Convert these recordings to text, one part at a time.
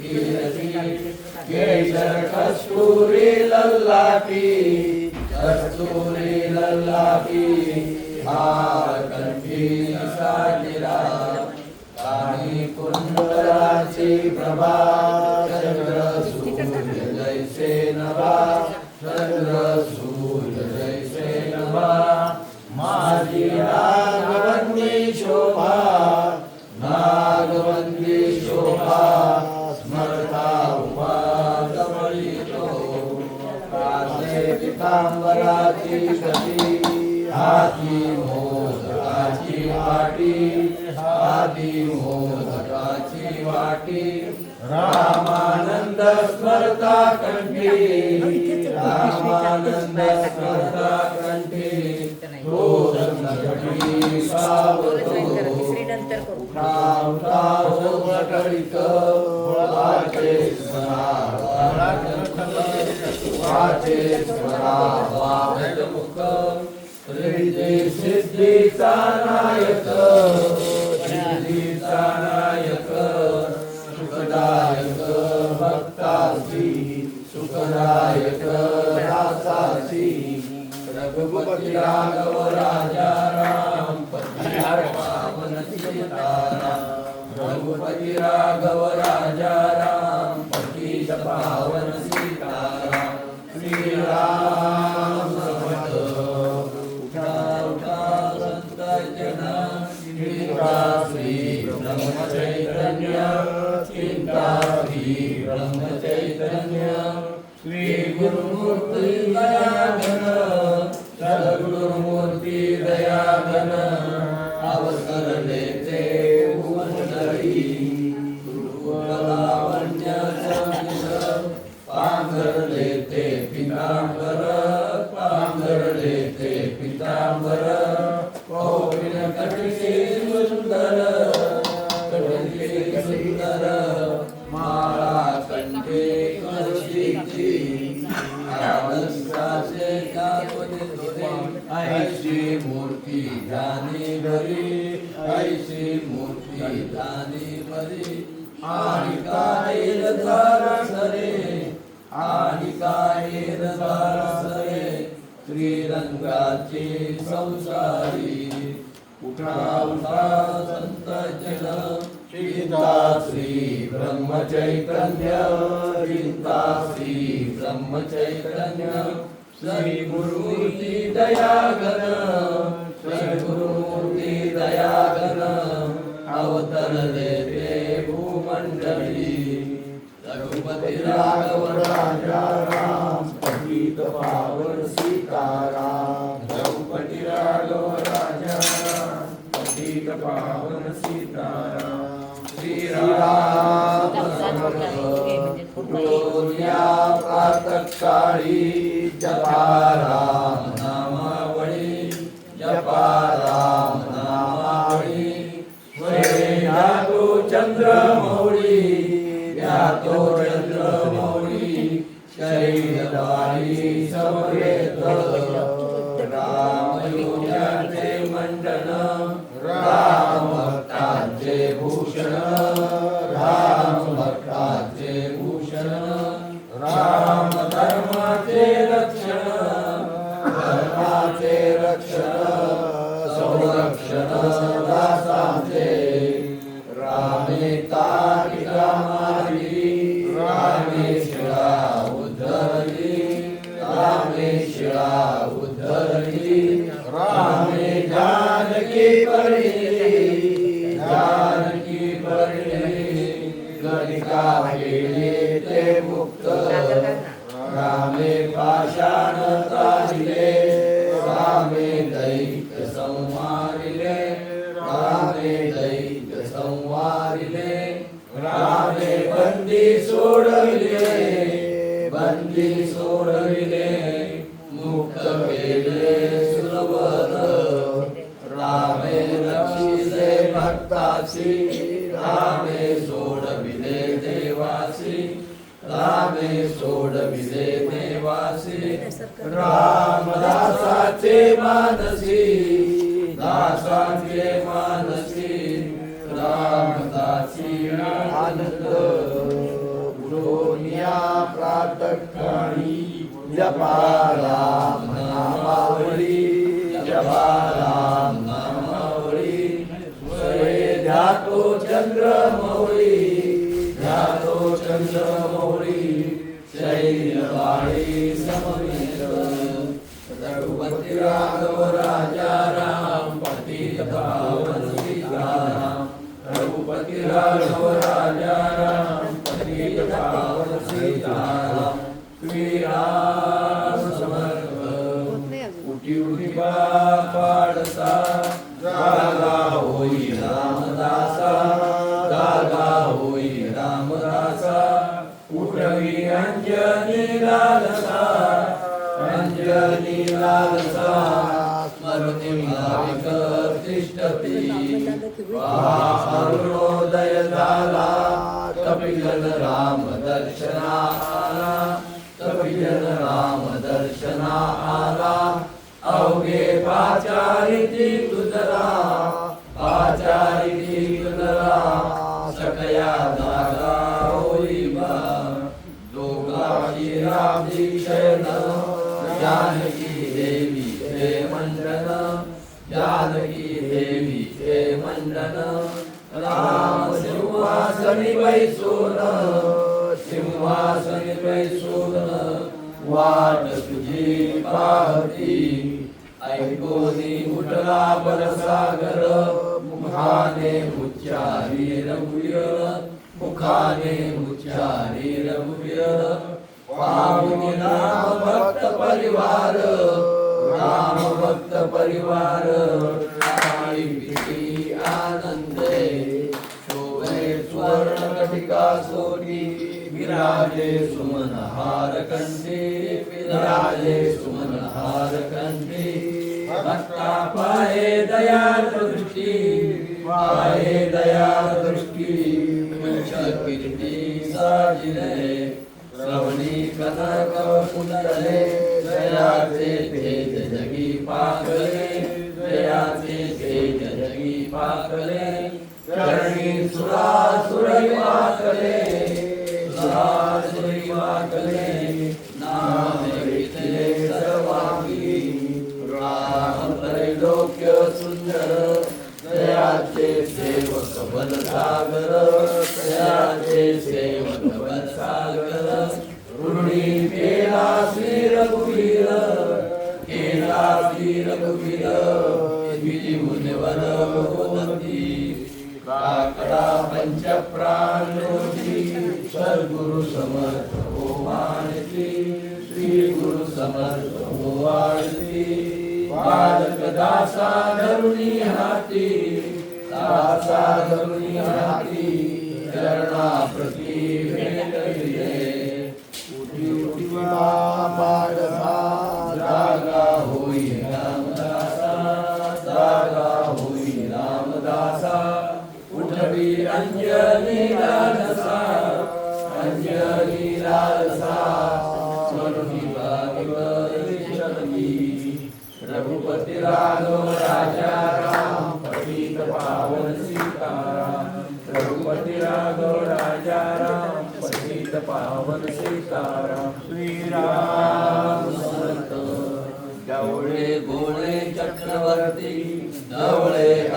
कीर्ती माता केशर कस्तुरी लल्लाटी हार कंठी कुंडलाची प्रभा चंद्र सूर्य जैसे नवा हाती मोदकाची वाटी रामानंद स्मरता कंठी रामानंद स्मरता कंठी तो संकटी सावतो नंतर करू वाचे स्मरा मुख रिद्धी सिद्धीचा नायक रघुपती श्री ब्रह्म चैतन्य चिंता श्री ब्रह्म श्री दयाघन श्री दयाघन अवतरले ते भूमण्डली रघुपती राघव राजा राम पतित पावन सीताराम रघुपती राघव राजा राम पतित पावन सीताराम श्रीराम फुटोया प्रातःकाळी जपा नामावळी जपा नामावळी तो चंद्र मौळी तो Sanakşara, Sanakşara, भक्तासी रामे सोडविले देवासी रामे सोडविले देवासी रामदासाचे मानसी दासाचे मानसी रामदासी आनंद. उडोनिया प्रातकाळी जपा राम नामावळी जपा राम स्वये ध्यातो चंद्र मौळी ध्यातो चंद्र मौळी शैलवाळी समवित रघुपती राघव राजा राम पतित पावन सीताराम. रघुपती राघव राजा राम पतित पावन सीताराम. श्रीराम समर्थ. उठी उठी पाडसा लालसा अरुणोदय झाला कपिजन राम दर्शना आला कपिजन राम दर्शना आला अवघे पाचारिती तुझरा जानकी देवी हे मंडन जानकी देवी हे मंडन राम सिंहासनी बैसून सिंहासनी बैसून वाट तुझी पाहती. ऐकोनी उठला बरसागर मुखाने उच्चारी रघुवीर. मुखाने उच्चारी रघुवीर. पाहुनी राम भक्त परिवार. राम भक्त परिवार आनंदे शोभे स्वर्ण कटिका सोनी विराजे सुमन हार कंठे विराजे सुमन हार कंठे भक्ता पाये दया दृष्टी पाये दया दृष्टी कीर्ती साजिले श्रवणी कनक कुंडले जयाचे तेज जगी पाकले जयाचे तेज जगी पाकले करणी सुरा सुरई पाकले सुरा हाती दासा धरुणी हाती चरणा प्रती भेटविले उठी उठी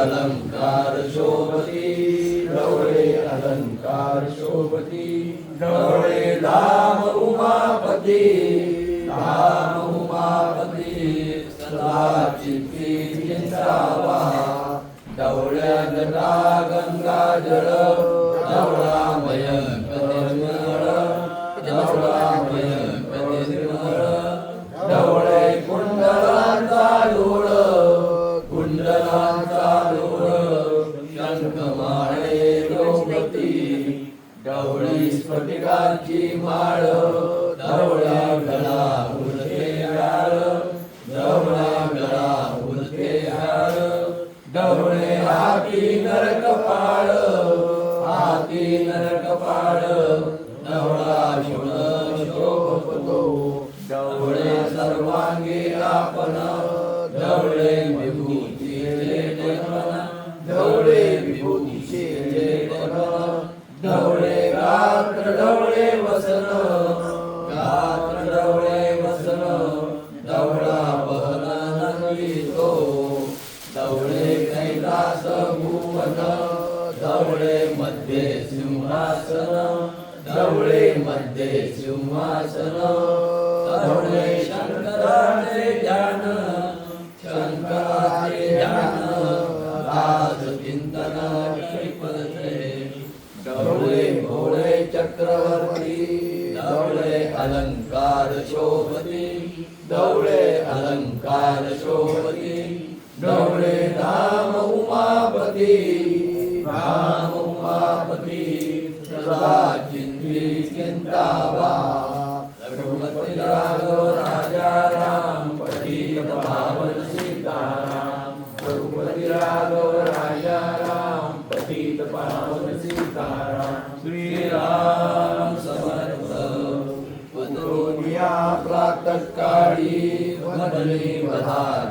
अलंकार शोभती डवळे अलंकार शोभती डवळे धाम उमापती धाम उमापती सदा चित्ती चिंतावा डवळ्या गंगा जळ डवळामय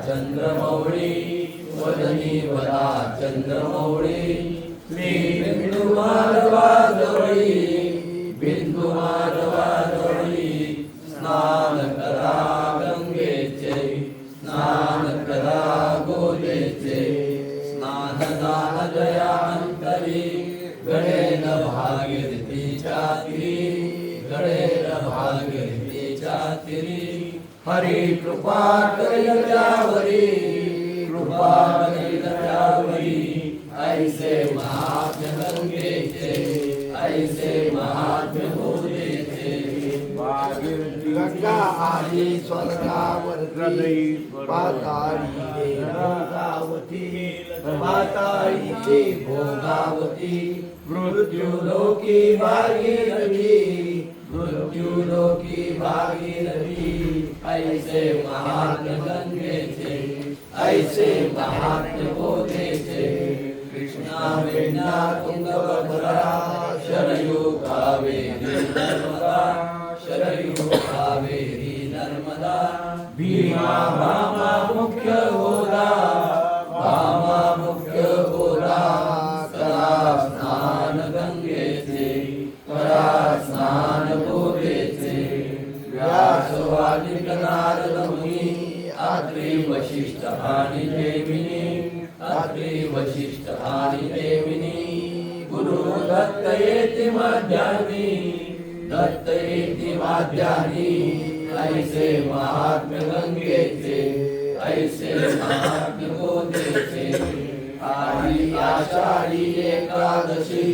चंद्रमौळी वदनी वधा चंद्रमौळी श्री बिंदू कृपा ऐसे महात्म्य गंगेचे ऐसे महात्म्य गंगा आली पाताळी भोगावती भोगावती मृत्यू लोकी भागीरथी मृत्यू लोकी भागीरथी ऐसे महात्म्य गंगेचे ऐसे महात्म्य गोदेचे कृष्णा वेण्या तुंगभद्रा शरयू कावेरी नर्मदा शरयू कावेरी नर्मदा। भीमा भामा मुख्य होदा भामा मुख्य होदा। सदा स्नान गंगेचे परा स्नान गोदेचे व्यास वाल्मिक नारद मुनी वशिष्ठ आणि देविनी आत्री वशिष्ठ आणि देविनी गुरु दत्त येति माध्यानी दत्त येति माध्यानी ऐसे महात्म्य गंगेचे ऐसे महात्म्य गोदेचे आधी आषाढी एकादशी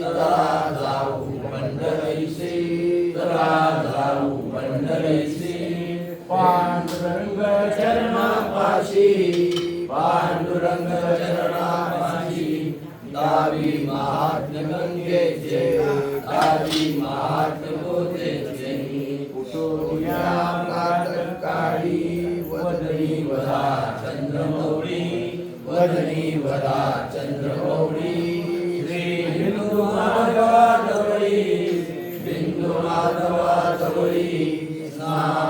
तरा जाऊ पंढरीशी तरा जाऊ पंढरीशी पांडुरंग चरणापाशी पांडुरंग चरणापाशी दावी महात्म्य गंगेचे दावी महात्म्य गोदेचे या काळी वदनी वदा चंद्रमौळी वदनी वदा चंद्रमौळी श्री बिंदू माधवाजवळी बिंदू माधवाजवळी स्नान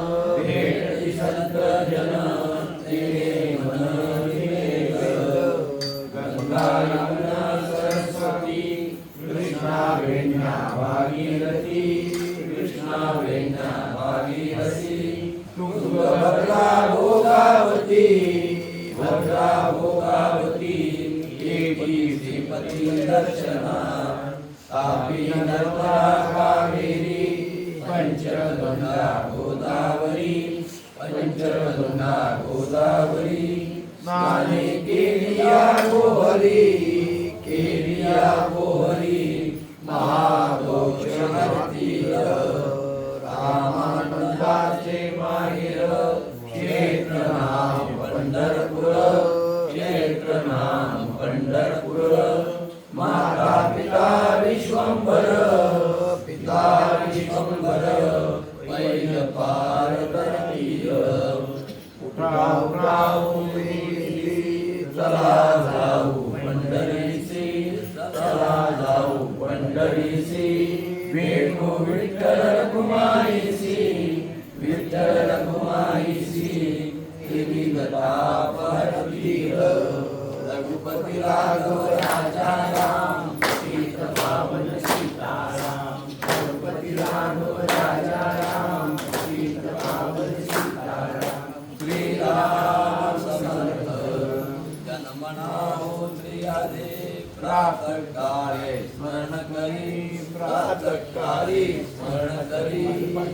प्रातकाले स्मरण करी प्रातकाली स्मरण करी.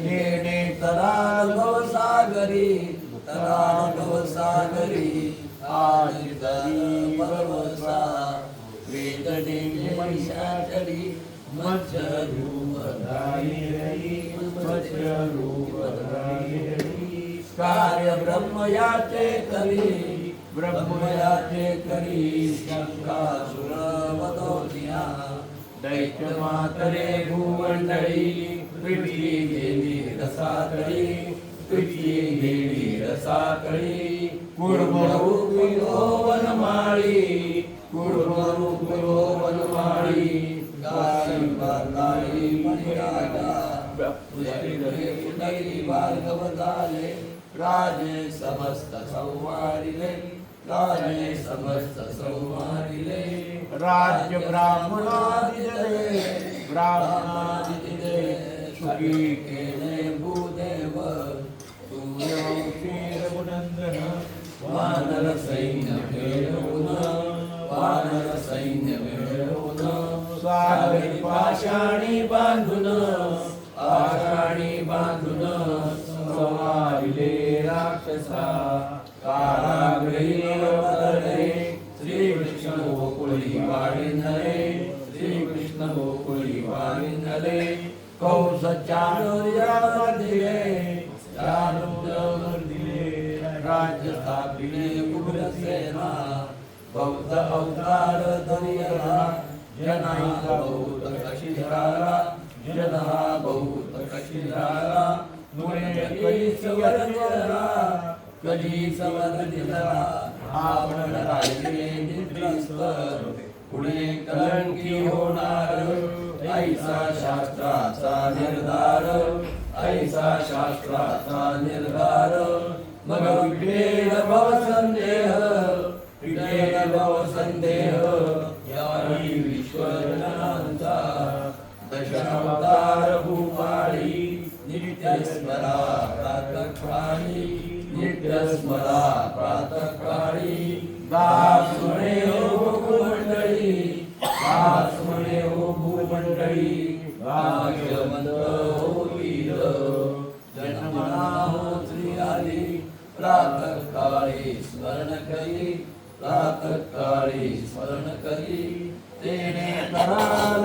येणे तरानुभव सागरी तरानुभव सागरी. आज तरी भरवसा वेदने महिषाचरी कार्य ब्रह्मयाचे करी ब्रह्म याचे करी शंका दैत्य मातरे भूमंडळी पृथ्वी गेली रसातळी पृथ्वी गेली रसातळी कुर्मरूपिलो वनमाळी कुर्मरूपिलो वनमाळी गाई बागाई मणिराजा पुष्टी भार्गव झाले राजे समस्त संवारिले राजे समस्त संवारिले राज्य ब्राह्मणादिजले ब्राह्मणादिजले सुखी केले भूदेव. सूर्यवंशी रघुनंदन वानर सैन्य मिळवून वानर सैन्य मिळवून सागरी पाषाणी बांधून पाषाणी बांधून संवारिले राक्षसा कारागृही कौस दिले चाणूर्यावर दिले राज्य स्थापिले उग्रसेना भक्त अवतार धरियला जना बहुत कशी झाला जना बहुत कशी झाला मुळे कधी सवरला कधी सवरला आपण राहिले निद्रिस्त पुढे कलंकी होणार. ऐसा शास्त्राचा निर्धार ऐसा शास्त्राचा निर्धार. मग विटेल भव संदेह विटेल भव संदेह याही विश्वजनांचा. दशावतार भूपाळी नित्य स्मरा प्रातकाळी नित्य स्मरा प्रातकाळी दास म्हणे हो मंडळी दास मंडळी भाग्यवंत होईल जन्मना होत्री आली आली प्रातकाळी स्मरण करी प्रातकाळी स्मरण करी. तेने तरा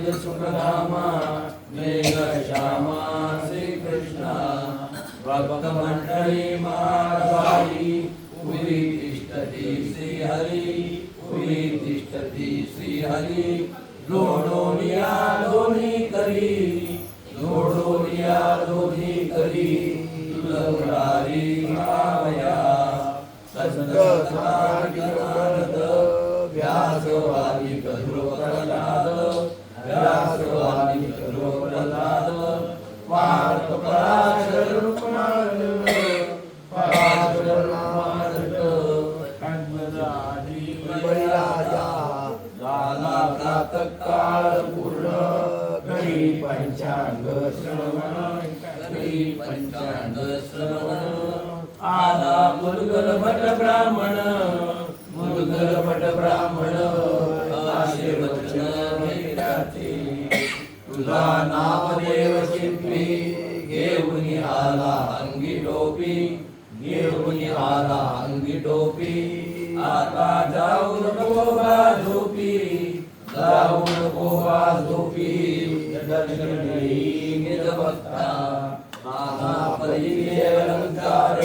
सुखधामा मेघश्यामा श्रीकृष्णा भक्तमण्डली महारायी पुरी तिष्ठति श्रीहरि पुरी तिष्ठति श्रीहरि। लोडोनिया दोन्ही करी लोडोनिया दोन्ही करी। तुलवरारी भावया सद्गतार्गता आला मुलगल भट ब्राह्मण मुलगल भट ब्राह्मण असे वचन भेटाचे तुझा नामदेव शिंपी घेऊन आला अंगी टोपी घेऊन आला अंगी टोपी. आता जाऊ नको बा झोपी जाऊ नको बा झोपी. दर्शन घेई भक्ता नाना परी अलंकार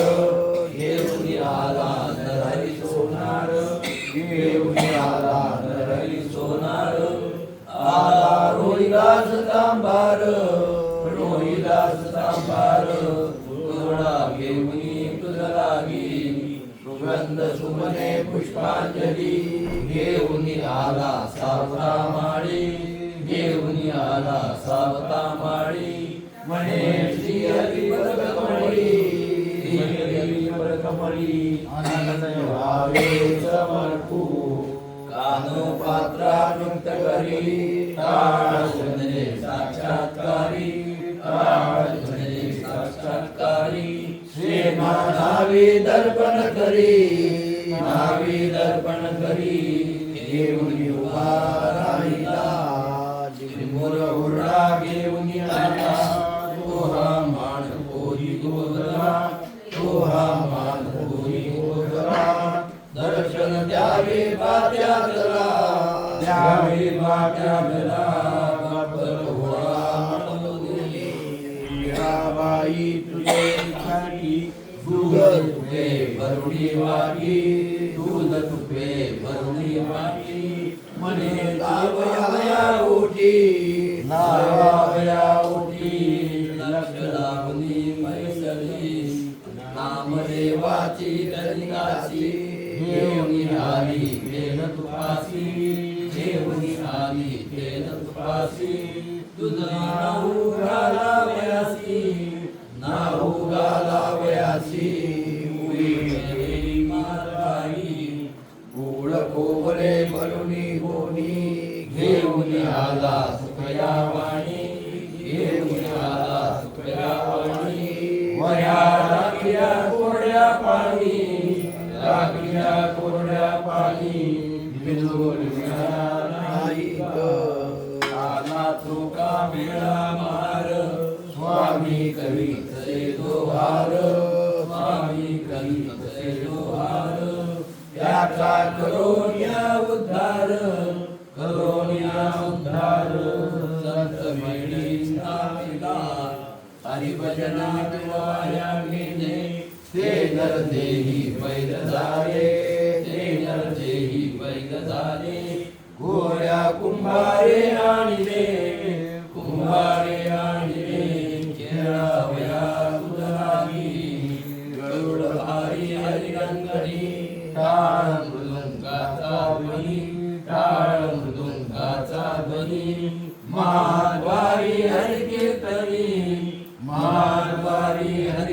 घेऊन आला नरहरी सोनार घेऊन आला नरहरी सोनार आला रोहिदास तांबार रोहिदास तांबार तुझा घेऊनी तुझा लागी सुगंध सुमने पुष्पांजली घेऊन आला सावता माळी घेऊन आला सावता माळी म्हणे श्री हरी कमळी श्री हरी आनंद व्हावे समर्पू कानो पात्रानुक्त करी सुंदरे साक्षात्कारी सुंदरे साक्षात्कारी श्री नावी दर्पण करी नावी दर्पण करी घेऊन उभा राहिला. मोर हुरडा घेऊन दूध तुपे भरुडी वाटी दूध तुपे भरुडी वाटी लावया ओटी लावया ओटी लक्ष मैसली नामदेवाची आली तुपासी आली तुपासी नाऊ घालावयासी उई मेरी मारवाई गोड कोवरे मरुनी गोनी घेऊन आला सुखया वाणी घेऊन आला सुखया वाणी वया राखल्या कोरड्या पाणी. राखल्या कोरड्या पाणी. बिजोड हरिभजना वाया ते नर देही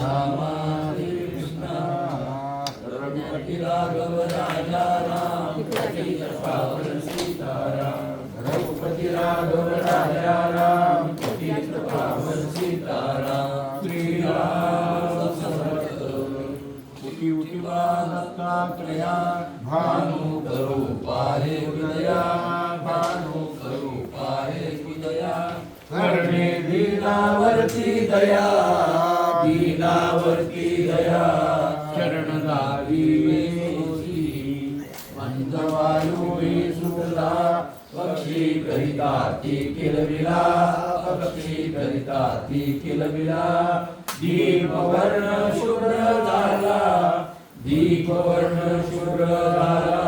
रामा हरे कृष्णा रघुपति राघव राजा राम रघुपति राघव राजा राम पावन सीताराम श्री उठी भानु करो पाहे भानु करो पारे दीनावरती दया दीनावरती दया शरणदारी मंदवायू सुला पक्षी करिता ती किलबिला पक्षी करिता ती किलबिला दीपवर्ण शुभ्र झाला दीपवर्ण शुभ्र झाला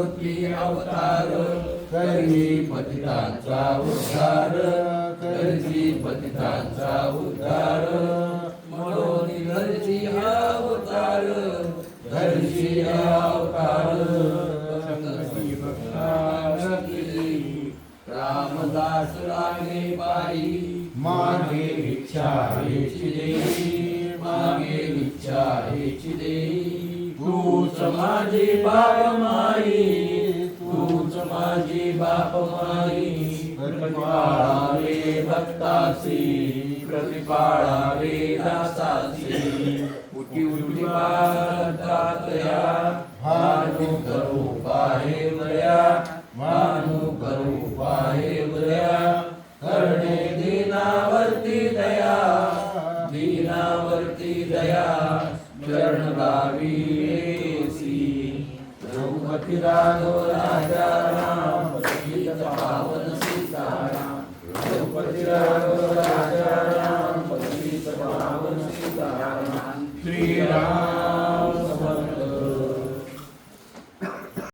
त्रिमूर्ती अवतार करी पतितांचा उद्धार करी पतितांचा उद्धार. म्हणून घरची अवतार घरची अवतार. रामदास लागे पायी मागे इच्छा हेची देई मागे इच्छा हेची देई तूच माझी बाप माई तूच माझी बाप माई. प्रतिपाळावे भक्तासी प्रतिपाळावे दासासी. उठी उठी पाहतातया भानू गावी येसी रघुपती राघव राजा राम।